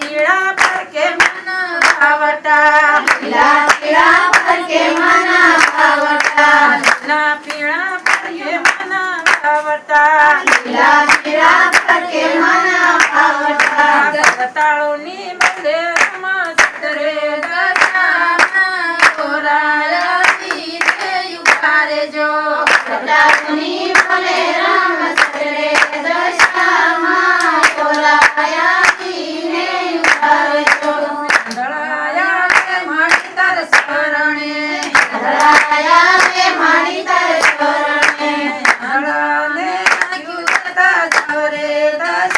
तिळा परके मना आवटा. तिळा तिळा परके मना आवटा. तिळा पिळा परके मना आवटा. तिळा तिळा परके मना आवटा. गताळोनी मध्ये मस्तरे गताळा युकारे जो गताळोनी मध्ये flores,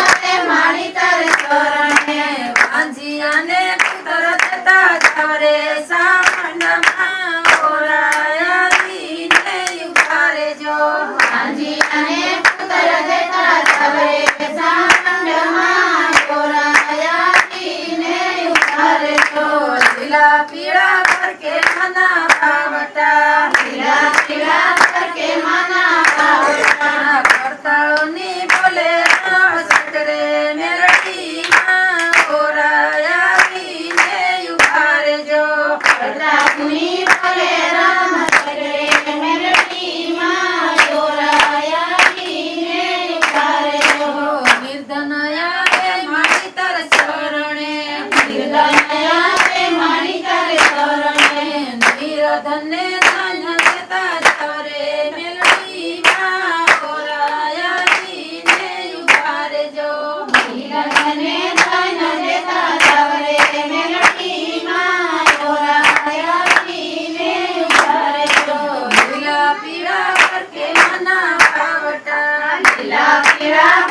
पिला पिळा करके मना ધને ધન દેતા જરે મેલડી માં કોરાયા દીને ઉભારજો ધને ધન દેતા જરે મેલડી માં કોરાયા દીને ઉભારજો લીલા પીળા કરકે મના પાવટા લીલા પીળા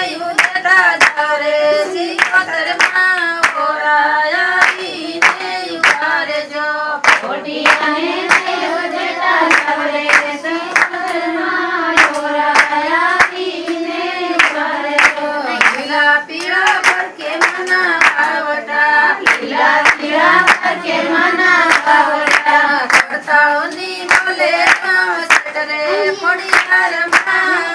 दी बोले राम सटरे पड़ी हर मैं